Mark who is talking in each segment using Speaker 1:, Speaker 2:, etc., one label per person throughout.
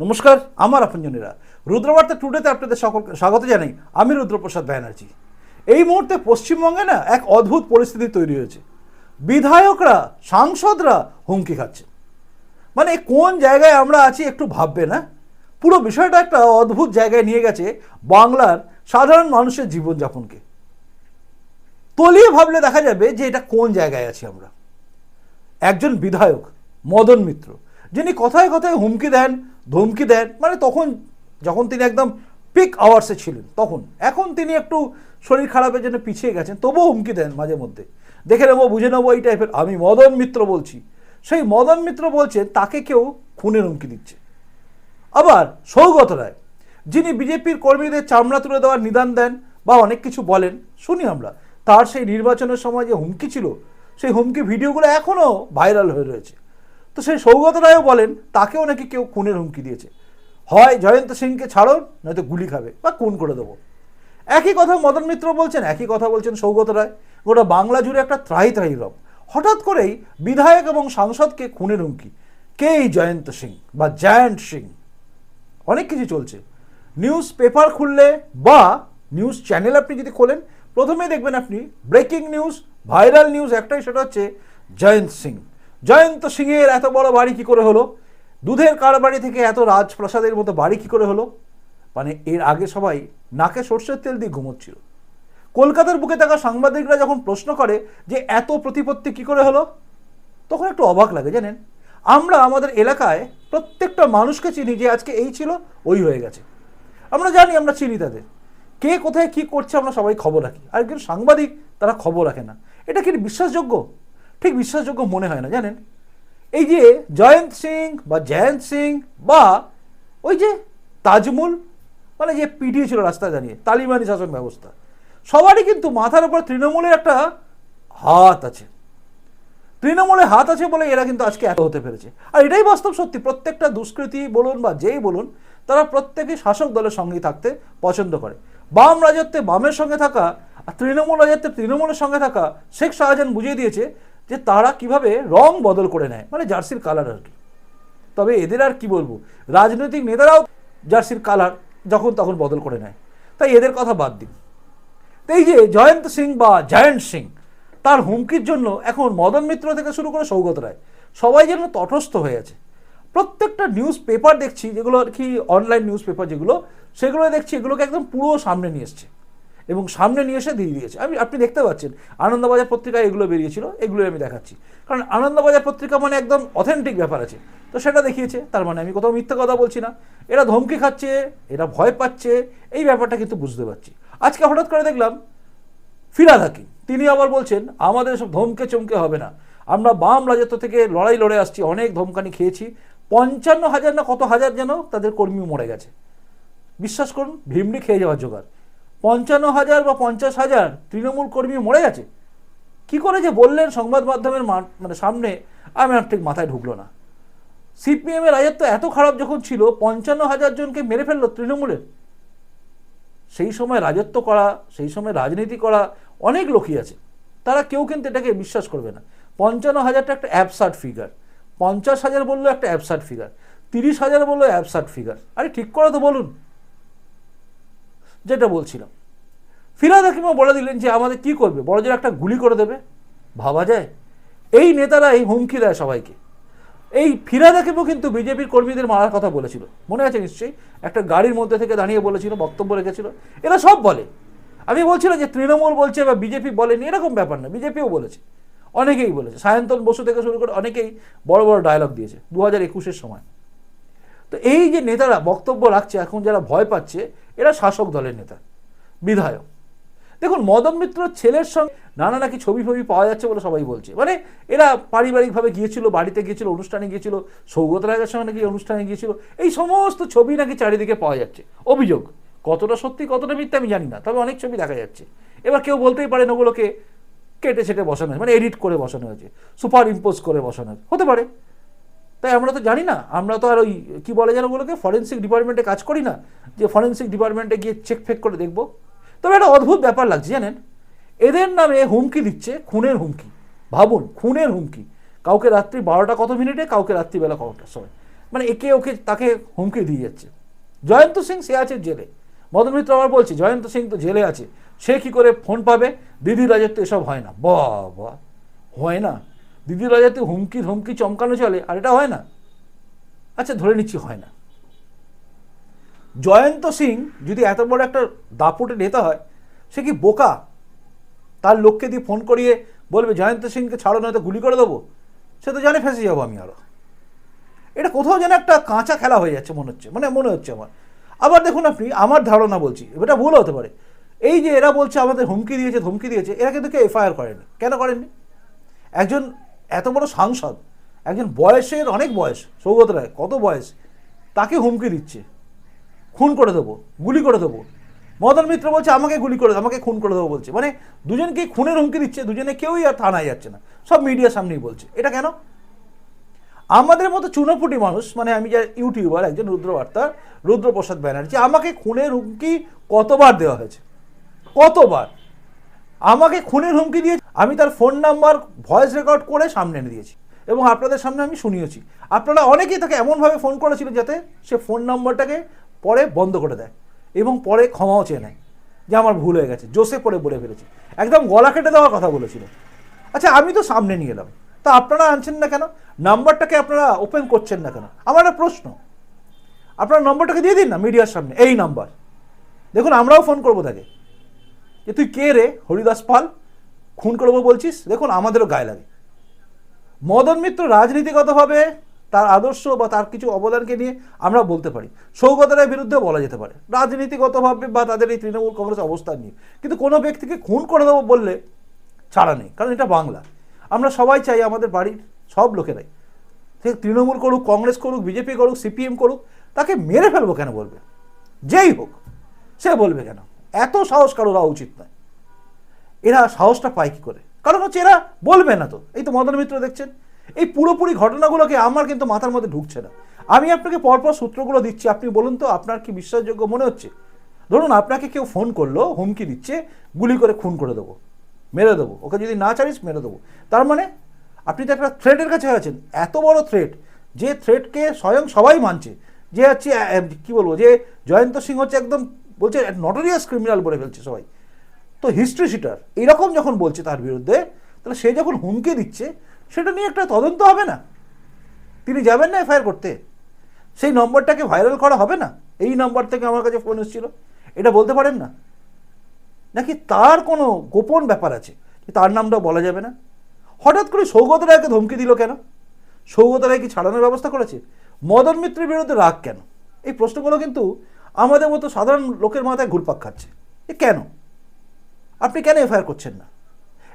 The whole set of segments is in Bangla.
Speaker 1: নমস্কার, আমার আপনজনেরা। রুদ্রবার্তা টুডেতে আপনাদের সকলকে স্বাগত জানাই আমি রুদ্রপ্রসাদ ব্যানার্জি। এই মুহূর্তে পশ্চিমবঙ্গে না এক অদ্ভুত পরিস্থিতি তৈরি হয়েছে। বিধায়করা, সাংসদরা হুমকি খাচ্ছে। মানে কোন জায়গায় আমরা আছি একটু ভাববে না? পুরো বিষয়টা একটা অদ্ভুত জায়গায় নিয়ে গেছে বাংলার সাধারণ মানুষের জীবনযাপনকে। তলিয়ে ভাবলে দেখা যাবে যে এটা কোন জায়গায় আছি আমরা? একজন বিধায়ক, মদন মিত্র, যিনি কথায় কথায় হুমকি দেন ধমকি দেন। মানে তখন যখন তিনি একদম পিক আওয়ার্সে ছিলেন, তখন। এখন তিনি একটু শরীর খারাপের জন্য পিছিয়ে গেছেন, তবুও হুমকি দেন মাঝে মধ্যে। দেখে নেব, বুঝে নেব এই টাইপের আমি মদন মিত্র বলছি। সেই মদন মিত্র বলছেন তাকে কেউ খুনের হুমকি দিচ্ছে। আবার সৌগত রায়, যিনি বিজেপির কর্মীদের চামড়া তুলে দেওয়ার নিদান দেন বা অনেক কিছু বলেন, শুনি আমরা, তার সেই নির্বাচনের সময় যে হুমকি ছিল, সেই হুমকি ভিডিওগুলো এখনও ভাইরাল হয়ে রয়েছে। তো সেই সৌগত রায়ও বলেন, তাকেও নাকি কেউ খুনের হুমকি দিয়েছে। হয় জয়ন্ত সিংকে ছাড়ো, নয়তো গুলি খাবে, বা খুন করে দেবো। একই কথা মদন মিত্র বলছেন, একই কথা বলছেন সৌগত রায়। গোটা বাংলা জুড়ে একটা ত্রাহি ত্রাহি রব। হঠাৎ করেই বিধায়ক এবং সাংসদকে খুনের হুমকি। কে এই জয়ন্ত সিং বা জায়ান্ট সিং? অনেক কিছু চলছে। নিউজ পেপার খুললে বা নিউজ চ্যানেল আপনি যদি খোলেন, প্রথমেই দেখবেন আপনি ব্রেকিং নিউজ, ভাইরাল নিউজ একটাই, সেটা হচ্ছে জয়ন্ত সিং। জয়ন্ত সিংয়ের এত বড় বাড়ি কি করে হলো? দুধের কারবাড়ি থেকে এত রাজপ্রাসাদের মতো বাড়ি কি করে হলো? মানে এর আগে সবাই নাকে সর্ষের তেল দিয়ে ঘুমোচ্ছিল। কলকাতার বুকে থাকা সাংবাদিকরা যখন প্রশ্ন করে যে এত প্রতিপত্তি কি করে হলো, তখন একটু অবাক লাগে, জানেন? আমরা আমাদের এলাকায় প্রত্যেকটা মানুষকে চিনি যে আজকে এই ছিল, ওই হয়ে গেছে। আমরা জানি আমরা চিনি তাদের। কে কোথায় কি করছে, আমরা সবাই খবর রাখি। আর একজন সাংবাদিক তারা খবর রাখে না। এটা কি বিশ্বাসযোগ্য? ঠিক বিশ্বাসযোগ্য মনে হয় না, জানেন? এই যে জয়ন্ত সিং বা জয়ন্ত সিং বা ওই যে তাজমুল মানে যে পিটিয়েছিল রাস্তায় দাঁড়িয়ে তালিবানি শাসন ব্যবস্থা, সবারই কিন্তু মাথার উপর তৃণমূলের একটা হাত আছে। তৃণমূলে হাত আছে বলে এরা কিন্তু আজকে এত হতে পেরেছে। আর এটাই বাস্তব সত্যি, প্রত্যেকটা দুষ্কৃতী বলুন বা যেই বলুন, তারা প্রত্যেকে শাসক দলের সঙ্গেই থাকতে পছন্দ করে। বাম রাজত্বে বামের সঙ্গে থাকা আর তৃণমূল রাজত্বে তৃণমূলের সঙ্গে থাকা শেখ শাহজাহান বুঝিয়ে দিয়েছে যে তারা কীভাবে রং বদল করে নেয় মানে জার্সির কালার আর কি। তবে এদের আর কি বলব, রাজনৈতিক নেতারাও জার্সির কালার যখন তখন বদল করে নেয়। তাই এদের কথা বাদ দিন। এই যে জয়ন্ত সিং বা জায়ন্ত সিং, তার হুমকির জন্য এখন মদন মিত্র থেকে শুরু করে সৌগত রায়, সবাই যেন তটস্থ হয়ে আছে। প্রত্যেকটা নিউজ পেপার দেখছি, যেগুলো আর কি অনলাইন নিউজ পেপার যেগুলো সেগুলো দেখছি এগুলোকে একদম পুরো সামনে নিয়ে এসছে। এবং সামনে নিয়ে এসে দিয়ে দিয়েছে। আমি, আপনি দেখতে পাচ্ছেন, আনন্দবাজার পত্রিকায় এগুলো বেরিয়েছিল, এগুলোই আমি দেখাচ্ছি। কারণ আনন্দবাজার পত্রিকা মানে একদম অথেন্টিক ব্যাপার আছে। তো সেটা দেখিয়েছে, তার মানে আমি কোথাও মিথ্যা কথা বলছি না। এরা ধমকি খাচ্ছে, এরা ভয় পাচ্ছে, এই ব্যাপারটা কিন্তু বুঝতে পারছি। আজকে হঠাৎ করে দেখলাম, ফিরাদ হাকিম, তিনি আবার বলছেন, আমাদের সব ধমকে চমকে হবে না। আমরা বাম রাজত্ব থেকে লড়াই লড়ে আসছি, অনেক ধমকানি খেয়েছি। পঞ্চান্ন হাজার না কত হাজার যেন তাদের কর্মী মরে গেছে। বিশ্বাস করুন, ভিমড়ি খেয়ে যাওয়ার জোগাড়। পঞ্চান্ন হাজার বা পঞ্চাশ হাজার তৃণমূল কর্মী মরে গেছে। কি করে যে বললেন সংবাদ মাধ্যমের মানে সামনে, আমি আর ঠিক মাথায় ঢুকলো না। সিপিএমের রাজত্ব এত খারাপ যখন ছিল, পঞ্চান্ন হাজার জনকে মেরে ফেলল তৃণমূলের। সেই সময় রাজত্ব করা, সেই সময় রাজনীতি করা অনেক লোকই আছে। তারা কেউ কিন্তু এটাকে বিশ্বাস করবে না। পঞ্চান্ন হাজারটা একটা অ্যাবসার্ট ফিগার পঞ্চাশ হাজার বললেও একটা অ্যাবসার্ট ফিগার তিরিশ হাজার বললেও অ্যাবসার্ট ফিগার আরে ঠিক করে তো বলুন। যেটা বলছিলাম। ফিরাদ হাকিমও বলে দিলেন যে, আমাদের কি করবে? বড় জোর একটা গুলি করে দেবে? ভাবা যায়। এই নেতারা এই হুমকি দেয় সবাইকে। এই ফিরাদ হাকিমও কিন্তু বিজেপির কর্মীদের মারার কথা বলেছিল। মনে আছে নিশ্চয়ই? একটা গাড়ির মধ্যে থেকে দাঁড়িয়ে বলেছিল, বক্তব্য রেখেছিল। এরা সব বলে। আমি বলছিলাম যে, তৃণমূল বলছে বা বিজেপি বলেনি, এরকম ব্যাপার না। বিজেপিও বলেছে। অনেকেই বলেছে। সায়ন্তন বসু থেকে শুরু করে অনেকেই বড় বড় ডায়লগ দিয়েছে দু হাজার একুশের সময়। তো এই যে নেতারা বক্তব্য রাখছে, এখন যারা ভয় পাচ্ছে এরা শাসক দলের নেতা, বিধায়ক। দেখুন, মদন মিত্র ছেলের সঙ্গে নানা নাকি ছবি ফবি পাওয়া যাচ্ছে বলে সবাই বলছে। মানে এরা পারিবারিকভাবে গিয়েছিল, বাড়িতে গিয়েছিল, অনুষ্ঠানে গিয়েছিল, সৌগত রায়ের সঙ্গে নাকি অনুষ্ঠানে গিয়েছিল, এই সমস্ত ছবি নাকি চারিদিকে পাওয়া যাচ্ছে। অভিযোগ, কতটা সত্যি, কতটা মিথ্যা আমি জানি না, তবে অনেক ছবি দেখা যাচ্ছে। এবার কেউ বলতেই পারেন ওগুলোকে কেটে ছেটে বসানো হয়েছে মানে এডিট করে বসানো হয়েছে, সুপার ইম্পোজ করে বসানো হয়েছে। হতে পারে। তাই আমরা তো জানি না, আমরা তো আর ওই, কী বলে যেন ওগুলোকে ফরেন্সিক ডিপার্টমেন্টে কাজ করি না, যে ফরেন্সিক ডিপার্টমেন্টে গিয়ে চেক ফেক করে দেখব। তবে একটা অদ্ভুত ব্যাপার লাগছে, জানেন? এদের নামে হুমকি দিচ্ছে, খুনের হুমকি। ভাবুন, খুনের হুমকি। কাউকে রাত্রি বারোটা কত মিনিটে, কাউকে রাত্রিবেলা কটার সময় মানে একে ওকে তাকে হুমকি দিয়ে যাচ্ছে। জয়ন্ত সিং, সে আছে জেলে। মদন মিত্র আবার বলছে, জয়ন্ত সিং তো জেলে আছে। সে কি করে ফোন পাবে? দিদি রাজত্ব এসব হয় না। বাবা হয় না। দিদি রাজত্বে হুমকি হুমকি চমকানো চলে, আর এটা হয় না। আচ্ছা ধরে নিচ্ছি হয় না। জয়ন্ত সিং যদি এত বড় একটা দাপুটে নেতা হয়, সে কি বোকা? তার লোককে দিয়ে ফোন করিয়ে বলবে, জয়ন্ত সিংকে ছাড়ো, নয়তো গুলি করে দেবো? সে তো জানে ফেঁসে যাব আমি আরও এটা কোথাও যেন একটা কাঁচা খেলা হয়ে যাচ্ছে, মনে হচ্ছে। মানে মনে হচ্ছে আমার। আবার দেখুন আপনি, আমার ধারণা বলছি, এটা ভুল হতে পারে। এই যে এরা বলছে, আমাদের হুমকি দিয়েছে, ধমকি দিয়েছে, এরা কিন্তু কেউ এফআইআর করেনি। কেন করেননি? একজন এত বড় সাংসদ, একজন বয়সের অনেক বয়স, সৌগত রায়, কত বয়স, তাকে হুমকি দিচ্ছে। খুন করে দেবো, গুলি করে দেবো। মদন মিত্র বলছে, আমাকে গুলি করে দেবো আমাকে খুন করে দেবো, বলছে। মানে দুজনকে খুনের হুমকি দিচ্ছে, দুজনে কেউই আর থানায় যাচ্ছে না। সব মিডিয়ার সামনেই বলছে। এটা কেন? আমাদের মতো চুনোপুটি মানুষ মানে আমি যা ইউটিউবার, একজন রুদ্রবার্তা, রুদ্রপ্রসাদ ব্যানার্জি, আমাকে খুনের হুমকি কতবার দেওয়া হয়েছে? কতবার? আমাকে খুনের হুমকি দিয়ে আমি তার ফোন নাম্বার, ভয়েস রেকর্ড করে সামনে এনে দিয়েছি এবং আপনাদের সামনে আমি শুনিয়েছি। আপনারা অনেকেই তাকে এমনভাবে ফোন করেছিলেন যাতে সে ফোন নাম্বারটাকে পরে বন্ধ করে দেয় এবং পরে ক্ষমাও চেয়ে নেয় যে আমার ভুল হয়ে গেছে, জোসে পরে বলে ফেলেছি। একদম গলা কেটে দেওয়ার কথা বলেছিল। আচ্ছা আমি তো সামনে নিয়ে এলাম। তা আপনারা আনছেন না কেন? নাম্বারটাকে আপনারা ওপেন করছেন না কেন? আমার একটা প্রশ্ন। আপনার নম্বরটাকে দিয়ে দিন না মিডিয়ার সামনে, এই নাম্বার। দেখুন, আমরাও ফোন করব তাকে। যে তুই কে রে? হরিদাস পাল? খুন করব বলছিস? দেখুন, আমাদেরও গায়ে লাগে। মদন মিত্র রাজনীতিগতভাবে তার আদর্শ বা তার কিছু অবদানকে নিয়ে আমরা বলতে পারি। সৌগত রায়ের বিরুদ্ধে বলা যেতে পারে। রাজনীতিগতভাবে বা তাদের এই তৃণমূল কংগ্রেস অবস্থান নিয়ে। কিন্তু কোনো ব্যক্তিকে খুন করে দেবো বললে ছাড়া নেই, কারণ এটা বাংলা। আমরা সবাই চাই আমাদের বাড়ির সব লোকেরাই। সে তৃণমূল করুক, কংগ্রেস করুক, বিজেপি করুক, সিপিএম করুক, তাকে মেরে ফেলব কেন বলবে? যেই হোক, সে বলবে কেন? এত সাহস কারও হওয়া উচিত নয়। এরা সাহসটা পায় কি করে? কারণ হচ্ছে এরা বলবে না তো। এই তো মদন মিত্র দেখছেন। এই পুরোপুরি ঘটনাগুলোকে আমার কিন্তু মাথার মধ্যে ঢুকছে না। আমি আপনাকে পরপর সূত্রগুলো দিচ্ছি। আপনি বলুন তো, আপনার কি বিশ্বাসযোগ্য মনে হচ্ছে? ধরুন আপনাকে কেউ ফোন করল, হুমকি দিচ্ছে, গুলি করে খুন করে দেবো, মেরে দেবো। ওকে যদি না চাইস মেরে দেবো। তার মানে আপনি তো একটা থ্রেটের কাছে আছেন। এত বড় থ্রেট যে থ্রেটকে স্বয়ং সবাই মানছে। যে হচ্ছে কি বলব, যে জয়ন্ত সিং হচ্ছে একদম বলছে নটোরিয়াস ক্রিমিনাল বলে ফেলছে সবাই। তো হিস্ট্রি শিটার এরকম যখন বলছে তার বিরুদ্ধে, তাহলে সে যখন হুমকি দিচ্ছে, সেটা নিয়ে একটা তদন্ত হবে না। তিনি যাবেন না এফআইআর করতে। সেই নম্বরটাকে ভাইরাল করা হবে না। এই নম্বর থেকে আমার কাছে ফোন এসেছিল। এটা বলতে পারেন না? নাকি তার কোনো গোপন ব্যাপার আছে? তার নামটাও বলা যাবে না? হঠাৎ করে সৌগত রায়কে ধমকি দিল কেন? সৌগত রায় কি ছাড়ানোর ব্যবস্থা করেছে? মদন মিত্রের বিরুদ্ধে রাগ কেন? এই প্রশ্নগুলো কিন্তু আমাদের মতো সাধারণ লোকের মাথায় ঘুরপাক খাচ্ছে। এ কেন? আপনি কেন এফআইআর করছেন না?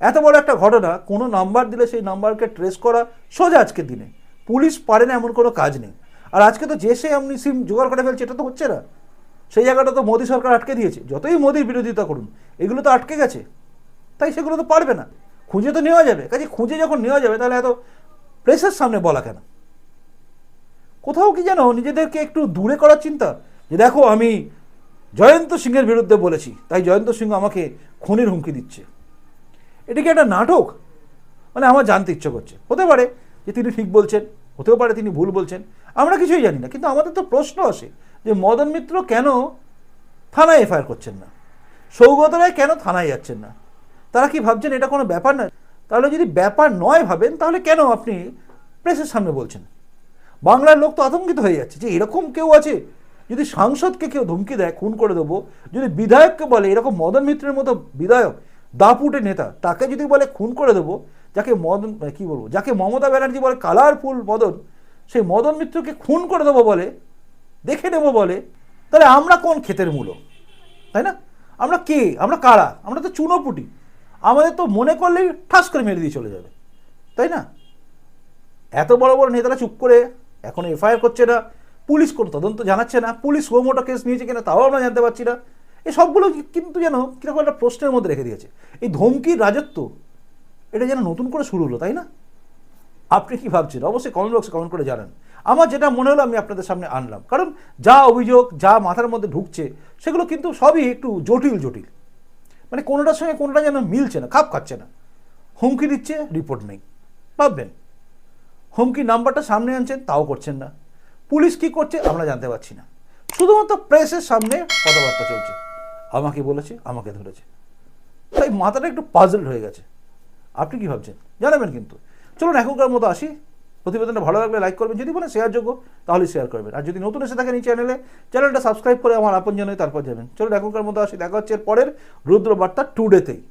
Speaker 1: এত বড় একটা ঘটনা, কোনো নাম্বার দিলে সেই নাম্বারকে ট্রেস করা সোজা আজকের দিনে। পুলিশ পারে না এমন কোনো কাজ নেই। আর আজকে তো যে সে এমনি সিম জোগাড় করে ফেলছে, এটা তো হচ্ছে না। সেই জায়গাটা তো মোদী সরকার আটকে দিয়েছে। যতই মোদির বিরোধিতা করুন, এগুলো তো আটকে গেছে। তাই সেগুলো তো পারবে না। খুঁজে তো নেওয়া যাবে। কাজে খুঁজে যখন নেওয়া যাবে, তাহলে এত প্রেসের সামনে বলা কেন? কোথাও কি যেন নিজেদেরকে একটু দূরে করার চিন্তা যে দেখো আমি জয়ন্ত সিংয়ের বিরুদ্ধে বলেছি, তাই জয়ন্ত সিংহ আমাকে খুনের হুমকি দিচ্ছে। এটা কি একটা নাটক? মানে আমার জানতে ইচ্ছে করছে। হতে পারে যে তিনি ঠিক বলছেন, হতেও পারে তিনি ভুল বলছেন, আমরা কিছুই জানি না, কিন্তু আমাদের তো প্রশ্ন আসে যে মদন মিত্র কেন থানায় এফআইআর করছেন না? সৌগত রায় কেন থানায় যাচ্ছেন না? তারা কি ভাবছেন এটা কোনো ব্যাপার না তাহলে যদি ব্যাপার নয় ভাবেন, তাহলে কেন আপনি প্রেসের সামনে বলছেন? বাংলার লোক তো আতঙ্কিত হয়ে যাচ্ছে যে এরকম কেউ আছে যদি সাংসদকে কেউ ধমকি দেয়, খুন করে দেবো, যদি বিধায়ককে বলে, এরকম মদন মিত্রের মতো বিধায়ক, দাপুটে নেতা, তাকে যদি বলে খুন করে দেবো, যাকে মদন মানে কি বলব, যাকে মমতা ব্যানার্জি বলে কালারফুল মদন, সেই মদন মিত্রকে খুন করে দেবো বলে, দেখে নেব বলে, তাহলে আমরা কোন ক্ষেতের মূলো? তাই না? আমরা কে? আমরা কারা? আমরা তো চুনোপুটি। আমাদের তো মনে করলেই ঠাস করে মেরে দিয়ে চলে যাবে। তাই না? এত বড় বড় নেতারা চুপ করে এখন এফআইআর করছে না। পুলিশ কোনো তদন্ত জানাচ্ছে না, পুলিশ হোমোটো কেস নিয়েছে কিনা তাও আমরা জানতে পারছি না। এই সবগুলো কিন্তু যেন কীরকম একটা প্রশ্নের মধ্যে রেখে দিয়েছে। এই ধমকির রাজত্ব, এটা যেন নতুন করে শুরু হলো, তাই না? আপনি কি ভাবছেন? অবশ্যই কমেন্ট বক্সে কমেন্ট করে জানান। আমার যেটা মনে হলো আমি আপনাদের সামনে আনলাম। কারণ যা অভিযোগ, যা মাথার মধ্যে ঢুকছে, সেগুলো কিন্তু সবই একটু জটিল জটিল। মানে কোনোটার সঙ্গে কোনোটা যেন মিলছে না, খাপ খাচ্ছে না। হুমকি দিচ্ছে রিপোর্ট নেই। ভাববেন। হুমকি নাম্বারটা সামনে আনছেন, তাও করছেন না। পুলিশ কি করছে আমরা জানতে পারছি না। শুধুমাত্র প্রেসের সামনে কথাবার্তা চলছে। আমাকে বলেছে, আমাকে ধরেছে। তাই মাথাটা একটু পাজল হয়ে গেছে। আপনি কি ভাবছেন? জানাবেন কিন্তু। চলুন এখনকার মতো আসি। প্রতিবেদনটা ভালো লাগলে লাইক করবেন। যদি মনে শেয়ার যোগ্য, তাহলে শেয়ার করবেন। আর যদি নতুন এসে থাকেন এই চ্যানেলে চ্যানেলটা সাবস্ক্রাইব করে আমার আপন জানাই তারপর যাবেন। চলুন এখনকার মতো আসি। দেখা হচ্ছে পরের রুদ্র বার্তা টুডেতেই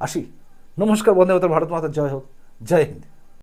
Speaker 1: আসি। নমস্কার মাতার ভারত মাতার জয় হোক। জয় হিন্দ।